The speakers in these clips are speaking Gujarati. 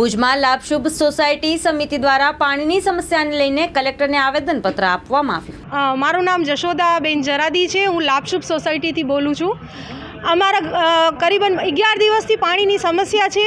ભુજમાં લાભશુભ સોસાયટી સમિતિ દ્વારા પાણીની સમસ્યાને લઈને કલેક્ટરને આવેદનપત્ર આપવામાં આવ્યું. મારું નામ જશોદાબેન જરાદી છે. હું લાભશુભ સોસાયટીથી બોલું છું. અમારા કરીબન અગિયાર દિવસથી પાણીની સમસ્યા છે.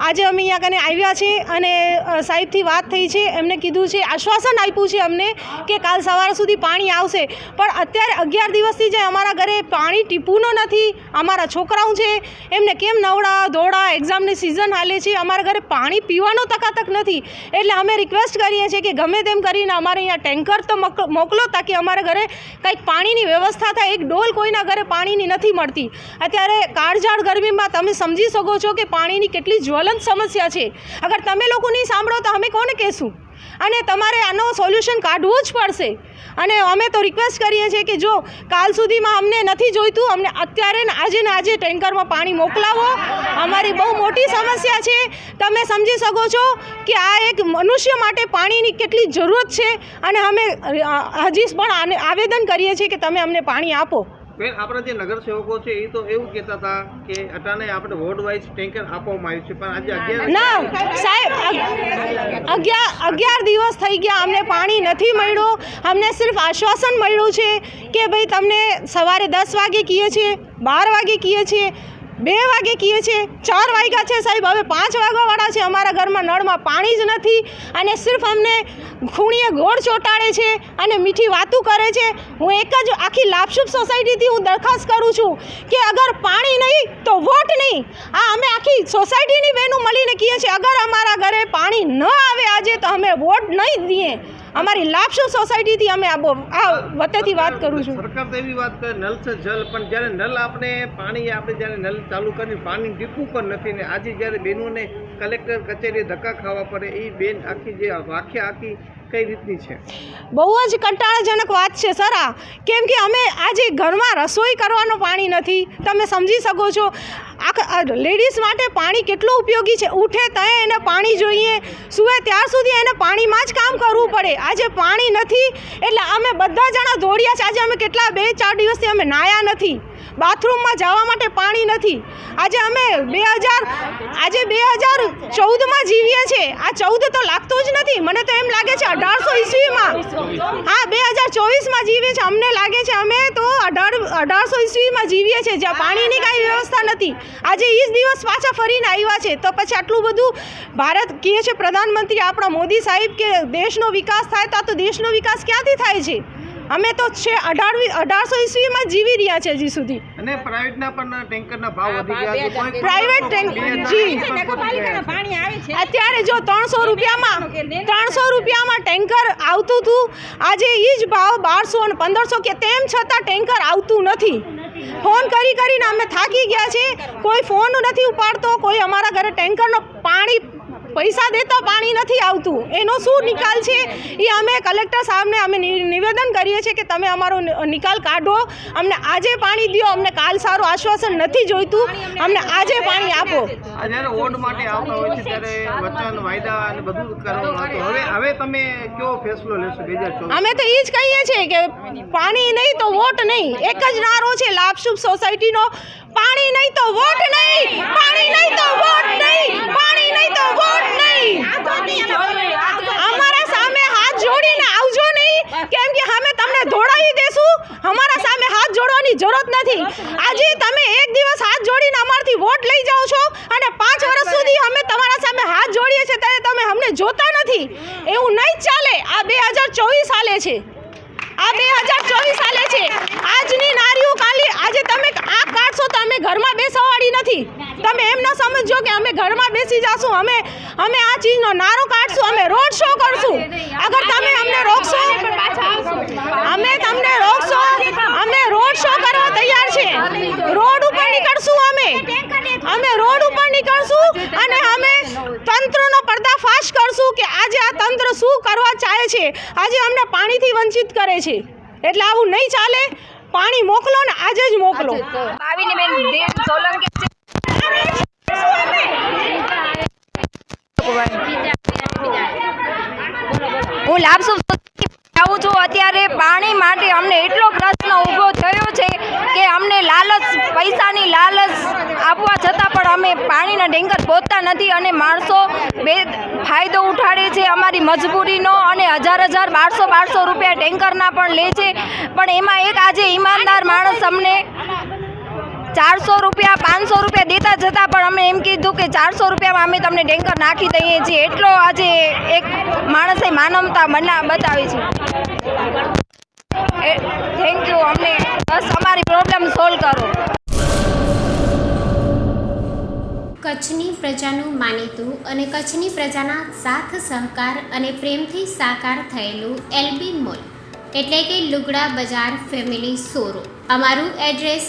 આજે અમે અહીંયા કને આવ્યા છે અને સાહેબથી વાત થઈ છે, એમને કીધું છે, આશ્વાસન આપ્યું છે અમને કે કાલ સવાર સુધી પાણી આવશે. પણ અત્યારે અગિયાર દિવસથી જે અમારા ઘરે પાણી ટીપુનો નથી, અમારા છોકરાઓ છે, એમને કેમ નવડા ધોળા એક્ઝામની સિઝન હાલે છે, અમારા ઘરે પાણી પીવાનો તકાતક નથી. એટલે અમે રિક્વેસ્ટ કરીએ છીએ કે ગમે તેમ કરીને અમારે અહીંયા ટેન્કર તો મોક- મોકલો તાકી અમારા ઘરે કંઈક પાણીની વ્યવસ્થા થાય. એક ડોલ કોઈના ઘરે પાણીની નથી મળતી. અત્યારે કાળઝાળ ગરમીમાં તમે સમજી શકો છો કે પાણીની કેટલી જ્વલંત સમસ્યા છે. અગર તમે લોકો નહીં સાંભળો તો અમે કોને કહેશું? અને તમારે આનો સોલ્યુશન કાઢવું જ પડશે. અને અમે તો રિક્વેસ્ટ કરીએ છીએ કે જો કાલ સુધીમાં અમને નથી જોઈતું, અમને અત્યારે ને આજે ને આજે ટેન્કરમાં પાણી મોકલાવો. અમારી બહુ મોટી સમસ્યા છે. તમે સમજી શકો છો કે આ એક મનુષ્ય માટે પાણીની કેટલી જરૂરત છે. અને અમે હજી પણ આવેદન કરીએ છીએ કે તમે અમને પાણી આપો. બેન આપણા જે નગર સેવકો છે એ તો એવું કહેતા હતા કે અટાને આપણે વોર્ડ વાઇઝ ટેન્કર આપવામાં આવ્યું છે પણ આજે અગિયાર ના. સાહેબ અગિયાર અગિયાર દિવસ થઈ ગયા અમને પાણી નથી મળ્યું અમને સિર્ફ આશ્વાસન મળ્યું છે કે ભાઈ તમને સવારે દસ વાગે કહીએ છીએ બાર વાગે કહીએ છીએ બે વાગે કહીએ છીએ ચાર વાગ્યા છે સાહેબ હવે પાંચ વાગવાવાળા અમારા ઘરમાં નળમાં પાણી જ નથી અને સિર્ફ અમને ખૂણીએ ગોળ ચોંટાડે છે અને મીઠી વાતું કરે છે. હું એક જ આખી લાભશુભ સોસાયટીથી હું દરખાસ્ત કરું છું કે અગર પાણી નહીં તો વોટ નહીં. આ અમે આખી સોસાયટીની બહેનો મળીને કહીએ છીએ અગર અમારા ઘરે પાણી ન આવે આજે તો અમે વોટ નહીં દઈએ. અમારી લાભશુભ સોસાયટીથી અમે આ આ વતેથી વાત કરું છું. સરકાર તો એવી વાત કરે નલ છે જલ પણ જ્યારે નલ આપણે પાણી આપણે જ્યારે નલ ચાલુ કરીને પાણી ડીપું પણ નથી ને આજે જ્યારે બહેનોને કલેક્ટર કચેરી ધક્કા ખાવા પડે, એ બેન આખી જે વ્યાખ્યા આખી કઈ રીતની છે? બહુ જ કંટાળાજનક વાત છે, સર, આ. કેમ કે અમે આજે ઘરમાં રસોઈ કરવાનું પાણી નથી. તમે સમજી શકો છો, આખા લેડીઝ માટે પાણી કેટલું ઉપયોગી છે. ઉઠે ત્યાં એને પાણી જોઈએ, સૂવે ત્યાર સુધી એને પાણીમાં જ કામ કરવું પડે. આજે પાણી નથી, એટલે અમે બધા જણા દોડ્યા છે. આજે અમે કેટલા, બે, ચાર દિવસથી અમે નાયા નથી. બાથરૂમમાં જવા માટે પાણી નથી. આજે અમે બે આજે બે હજાર ચૌદમાં જીવીએ છીએ. આ ચૌદ તો લાગતું જ નથી. મને તો એમ લાગે છે અઢારસો ઈસવીમાં. હા, બે હજાર ચોવીસમાં જીવીએ છીએ. અમને લાગે છે અમે તો અઢાર, અઢારસો ઈસવીમાં જીવીએ છીએ. જ્યાં પાણીની કાંઈ વ્યવસ્થા નથી. આજે એ જ દિવસ પાછા ફરીને આવ્યા છે. તો પછી આટલું બધું ભારત કહે છે, પ્રધાનમંત્રી આપણા મોદી સાહેબ કે દેશનો વિકાસ થાય, તો આ તો દેશનો વિકાસ ક્યાંથી થાય છે? અમે તો છે અઢારવી અઢારસો ઈસવીમાં જીવી રહ્યા છે હજી સુધી. અને પ્રાઇવેટના પણ ટેન્કરના ભાવ વધી ગયા છે. પ્રાઇવેટ ટેન્ક જી. અત્યારે જો ત્રણસો રૂપિયામાં ત્રણસો રૂપિયામાં ટેન્કર આવતું હતું. આજે એ જ ભાવ બારસો અને પંદરસો કે તેમ છતાં ટેન્કર આવતું નથી. ફોન કરી કરીને અમે થાકી ગયા છે કોઈ ફોન નથી ઉપાડતો. કોઈ અમારા ઘરે ટેન્કરનો પાણી પૈસા દેતા પાણી નથી આવતું. એનો શું નિકાલ છે? એ અમે કલેક્ટર સાહેબને અમે નિવેદન કરીએ છીએ કે તમે અમારો નિકાલ કાઢો. અમને આજે પાણી દો અમને કાલ સારું આશ્વાસન નથી જોઈતું. અમને આજે પાણી આપો. અમે તો એ જ કહીએ છીએ કે પાણી નહીં તો વોટ નહીં. એક જ નારો છે લાભશુભ સોસાયટીનો. પાણી નહીં તો વોટ નહીં. પાણી નહીં તો વોટ નહીં. પાણી નહીં તો વોટ નહીં. અમારા સામે હાથ જોડીને આવજો નહીં. કેમ કે અમે તમને ધોળાવી દેશું. અમારા સામે હાથ જોડવાની જરૂરત નથી. આજે તમે એક દિવસ હાથ જોડીને અમારથી વોટ લઈ જાઓ છો અને પાંચ વર્ષ સુધી અમે તમારા સામે હાથ જોડીએ છીએ ત્યારે તમે અમને જોતા નથી. એવું નહીં ચાલે. આ બે હજાર ચોવીસ હાલે છે. આ બે હજાર ચોવીસ હાલે છે. આજની નારીઓ કાલે આજે તમે કાઢશો તો અમે ઘરમાં બેસવાવાળી નથી. તમે એમ ન સમજો કે અમે ઘરમાં બેસી જશું. અમે અમે આ ચીજનો નારો કાઢશું. અમે રોડ શો કરશું. અગર તમે અમને રોકશો અમે તમને રોકશો અમે રોડ શો કરવા તૈયાર છે. રોડ ઉપર નીકળશું અમે. અમે રોડ ઉપર નીકળશું અને અમે તંત્રનો પર્દાફાશ કરશું કે આજે આ તંત્ર શું કરવા ચાહે છે. આજે અમને પાણીથી વંચિત કરે છે. એટલે આવું નહીં ચાલે. પાણી મોકલો ને આજે જ મોકલો. આવીને સોલંકી હું લાભસુખ આવું છું, અત્યારે પાણી માટે અમને એટલો પ્રશ્ન ઊભો થયો છે કે અમને લાલચ, પૈસાની લાલચ આપવા છતાં પણ અમે પાણીના ટેન્કર પહોંચતા નથી અને માણસો બે ફાયદો ઉઠાડે છે અમારી મજબૂરીનો અને હજાર હજાર બારસો બારસો રૂપિયા ટેન્કરના પણ લે છે. પણ એમાં એક આજે ઈમાનદાર માણસ અમને ચારસો રૂપિયા, પાંચસો રૂપિયા દેતા જતાં પણ અમે એમ કીધું કે ચારસો રૂપિયામાં અમે તમને ટેન્કર નાખી દઈએ છીએ. એટલો આજે એક માણસે માનવતા મના બતાવી છે. થેન્ક યુ અમને બસ અમારી પ્રોબ્લેમ સોલ્વ કરો. કચ્છની પ્રજાનું માનીતું અને કચ્છની પ્રજાના સાથ, સહકાર અને પ્રેમથી સાકાર થયેલું એલબી મોલ. એટલે કે લુગડા બજાર ફેમિલી શોરૂમ. અમારું address